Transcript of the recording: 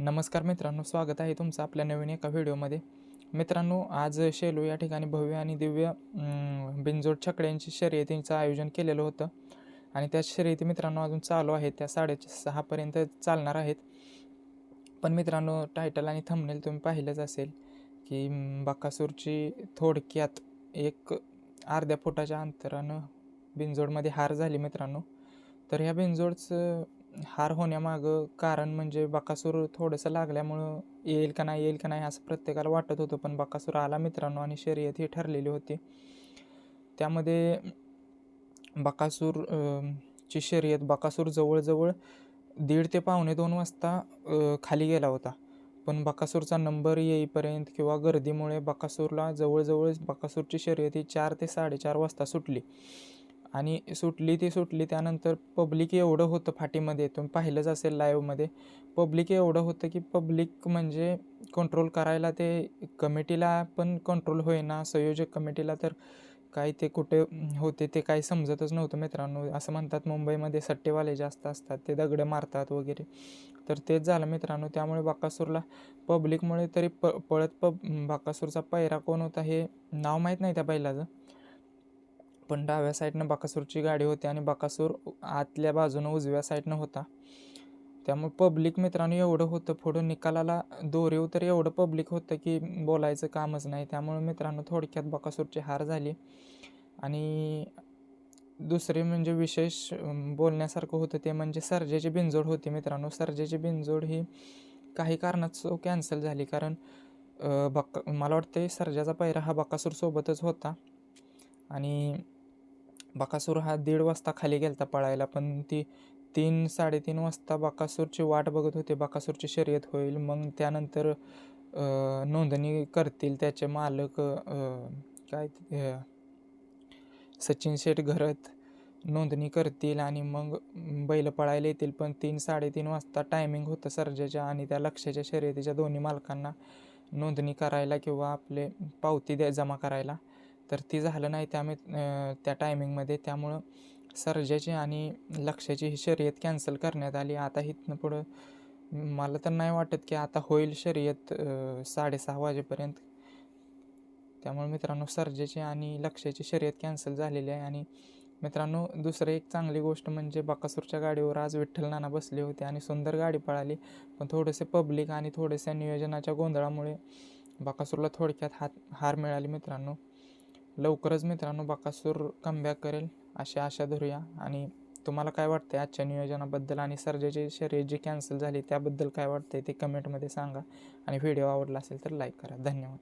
नमस्कार मित्रांनो स्वागत आहे तुमचं आपल्या नवीन एका व्हिडिओमध्ये. मित्रांनो आज शेलू या ठिकाणी भव्य आणि दिव्य बिंजोड बिनजोड छकड्यांची शर्यतींचं आयोजन केलेलं होतं. आणि त्या शर्यती मित्रांनो अजून चालू आहेत. त्या साडे सहापर्यंत चालणार आहेत. पण मित्रांनो टायटल आणि थंबनेल तुम्ही पाहिलंच असेल की बाकासूरची बकासूरची थोडक्यात एक अर्ध्या फुटाच्या अंतरानं बिनजोडमध्ये हार झाली मित्रांनो. तर ह्या बिनजोडचं हार होण्यामागं कारण म्हणजे बकासूर थोडंसं लागल्यामुळं येईल का नाही येईल का नाही असं प्रत्येकाला वाटत होतं. पण बकासूर आला मित्रांनो आणि शर्यत ही ठरलेली होती. त्यामध्ये बकासूर ची शर्यत बकासूर जवळजवळ दीड ते पावणे दोन वाजता खाली गेला होता. पण बकासूरचा नंबर येईपर्यंत किंवा गर्दीमुळे बकासूरला जवळजवळ बकासूरची शर्यत ही चार ते साडेचार वाजता सुटली. आणि सुटली ती सुटली त्यानंतर पब्लिक एवढं होतं फाटीमध्ये तुम्ही पाहिलंच असेल लाईव्हमध्ये पब्लिक एवढं होतं की पब्लिक म्हणजे कंट्रोल करायला ते कमिटीला पण कंट्रोल होईना. संयोजक कमिटीला तर काय ते कुठे होते ते काही समजतच नव्हतं मित्रांनो. असं म्हणतात मुंबईमध्ये सट्टेवाले जास्त असतात ते दगडं मारतात वगैरे. तर तेच झालं मित्रांनो. त्यामुळे बाकासूरला पब्लिकमुळे तरी प पळत प बाकासूरचा पैरा कोण होता हे नाव माहीत नाही त्या बैलाचं. पण डाव्या साईडनं बकासूरची गाडी होती आणि बकासूर आतल्या बाजूनं उजव्या साईडनं होता. त्यामुळे पब्लिक मित्रांनो एवढं होतं पुढं निकालाला दोरीव तर एवढं पब्लिक होतं की बोलायचं कामच नाही. त्यामुळे मित्रांनो थोडक्यात बकासूरची हार झाली. आणि दुसरे म्हणजे विशेष बोलण्यासारखं होतं ते म्हणजे सर्जेची बिनजोड होती मित्रांनो. सर्जेची बिनजोड ही काही कारणास्तव कॅन्सल झाली. कारण बक्का मला वाटतं सर्जाचा पैरा हा बकासूरसोबतच होता. आणि बकासूर हा दीड वाजता खाली गेलता पळायला पण ती तीन साडेतीन वाजता बकासूरची वाट बघत होते. बकासूरची शर्यत होईल मग त्यानंतर नोंदणी करतील त्याचे मालक काय सचिन शेठ घरत नोंदणी करतील आणि मग बैल पळायला येतील. पण तीन साडेतीन वाजता टायमिंग होतं सर्जेच्या आणि त्या लक्षाच्या शर्यतीच्या दोन्ही मालकांना नोंदणी करायला किंवा आपले पावती द्या जमा करायला. तर ती झालं नाही त्या आम्ही त्या टायमिंगमध्ये त्यामुळं सर्जाची आणि लक्षाची ही शर्यत कॅन्सल करण्यात आली. आता इथनं पुढं मला तर नाही वाटत की आता होईल शर्यत साडेसहा वाजेपर्यंत. त्यामुळे मित्रांनो सर्जेची आणि लक्षाची शर्यत कॅन्सल झालेली आहे. आणि मित्रांनो दुसरं एक चांगली गोष्ट म्हणजे बाकासूरच्या गाडीवर आज विठ्ठल नाना बसले होते आणि सुंदर गाडी पळाली. पण थोडेसे पब्लिक आणि थोडेसे नियोजनाच्या गोंधळामुळे बाकासूरला थोडक्यात हात हार मिळाली मित्रांनो. लवकरच मित्रांनो बकासूर कमबॅक करेल अशी आशा धरूया. आणि तुम्हाला काय वाटतंय आजच्या नियोजनाबद्दल आणि सर्जेची शर्यत जी कॅन्सल झाली त्याबद्दल काय वाटतंय ते कमेंटमध्ये सांगा. आणि व्हिडिओ आवडला असेल तर लाईक करा. धन्यवाद.